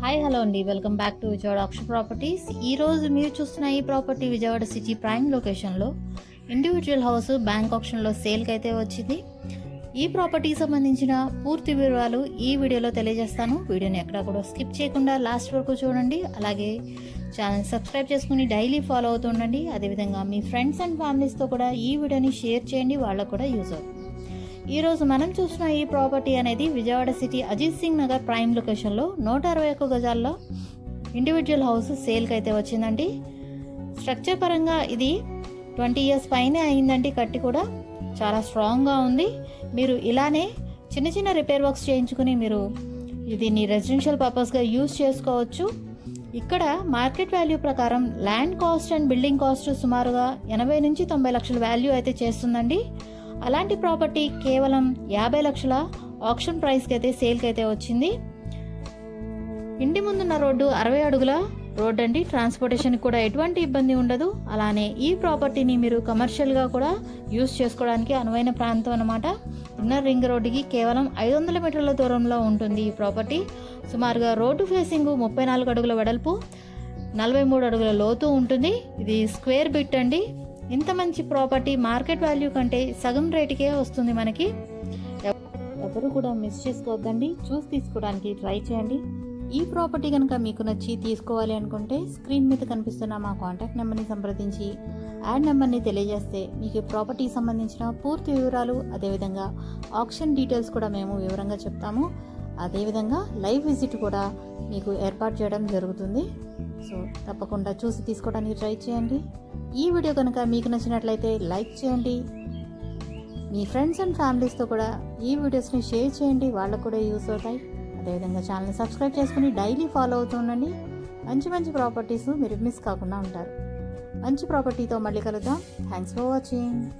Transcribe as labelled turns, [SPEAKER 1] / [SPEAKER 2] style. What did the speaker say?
[SPEAKER 1] Hi hello అండి. Welcome back to Vijayawada Aksha properties. ఈ రోజు మీరు చూస్తున్న ఈ ప్రాపర్టీ విజయవాడ సిటీ ప్రైమ్ లొకేషన్లో. ఇండివిజువల్ హౌస్ బ్యాంక్ ఆప్షన్లో సేల్కి అయితే వచ్చింది. ఈ ప్రాపర్టీకి సంబంధించిన పూర్తి వివరాలు ఈ వీడియోలో తెలియజేస్తాను. వీడియోని ఎక్కడా కూడా స్కిప్ చేయకుండా లాస్ట్ వరకు చూడండి. అలాగే ఛానల్ సబ్స్క్రైబ్ చేసుకుని డైలీ ఫాలో అవుతూ ఉండండి. అదేవిధంగా మీ ఫ్రెండ్స్ అండ్ ఫ్యామిలీస్తో కూడా ఈ వీడియోని షేర్ చేయండి. వాళ్ళకు కూడా యూజ్ అవుతుంది. ఈరోజు మనం చూసిన ఈ ప్రాపర్టీ అనేది విజయవాడ సిటీ అజిత్ సింగ్ నగర్ ప్రైమ్ లొకేషన్లో నూట అరవై ఒక్క గజాల్లో ఇండివిజువల్ హౌస్ సేల్కి అయితే వచ్చిందండి. స్ట్రక్చర్ పరంగా ఇది ట్వంటీ ఇయర్స్ పైనే అయిందండి. కట్టి కూడా చాలా స్ట్రాంగ్గా ఉంది. మీరు ఇలానే చిన్న చిన్న రిపేర్ వర్క్స్ చేయించుకుని మీరు దీన్ని రెసిడెన్షియల్ పర్పస్గా యూజ్ చేసుకోవచ్చు. ఇక్కడ మార్కెట్ వాల్యూ ప్రకారం land cost and building cost సుమారుగా ఎనభై నుంచి తొంభై లక్షల వాల్యూ అయితే చేస్తుందండి. అలాంటి ప్రాపర్టీ కేవలం యాభై లక్షల ఆప్షన్ ప్రైస్కి అయితే సేల్కి అయితే వచ్చింది. ఇంటి ముందున్న రోడ్డు అరవై అడుగుల రోడ్ అండి. ట్రాన్స్పోర్టేషన్కి కూడా ఎటువంటి ఇబ్బంది ఉండదు. అలానే ఈ ప్రాపర్టీని మీరు కమర్షియల్గా కూడా యూస్ చేసుకోవడానికి అనువైన ప్రాంతం అనమాట ఇన్నర్ రింగ్ రోడ్డుకి కేవలం ఐదు వందల మీటర్ల దూరంలో ఉంటుంది ఈ ప్రాపర్టీ. సుమారుగా రోడ్డు ఫేసింగ్ ముప్పై నాలుగు అడుగుల వెడల్పు నలభై మూడు అడుగుల లోతు ఉంటుంది. ఇది స్క్వేర్ బిట్ అండి. ఇంత మంచి ప్రాపర్టీ మార్కెట్ వాల్యూ కంటే సగం రేటుకే వస్తుంది మనకి. ఎవరు కూడా మిస్ చేసుకోవద్దండి. చూసి తీసుకోవడానికి ట్రై చేయండి. ఈ ప్రాపర్టీ కనుక మీకు నచ్చి తీసుకోవాలి అనుకుంటే స్క్రీన్ మీద కనిపిస్తున్న మా కాంటాక్ట్ నెంబర్ని సంప్రదించి యాడ్ నెంబర్ని తెలియజేస్తే మీకు ప్రాపర్టీకి సంబంధించిన పూర్తి వివరాలు అదేవిధంగా ఆప్షన్ డీటెయిల్స్ కూడా మేము వివరంగా చెప్తాము. అదేవిధంగా లైవ్ విజిట్ కూడా మీకు ఏర్పాటు చేయడం జరుగుతుంది. సో తప్పకుండా చూసి తీసుకోవడానికి ట్రై చేయండి. ఈ వీడియో కనుక మీకు నచ్చినట్లయితే లైక్ చేయండి. మీ ఫ్రెండ్స్ అండ్ ఫ్యామిలీస్తో కూడా ఈ వీడియోస్ని షేర్ చేయండి. వాళ్ళకు కూడా యూస్ అవుతాయి. అదేవిధంగా ఛానల్ని సబ్స్క్రైబ్ చేసుకుని డైలీ ఫాలో అవుతూ ఉండండి. మంచి మంచి ప్రాపర్టీస్ మీరు మిస్ కాకుండా ఉంటారు. మంచి ప్రాపర్టీతో మళ్ళీ కలుద్దాం. Thanks for watching.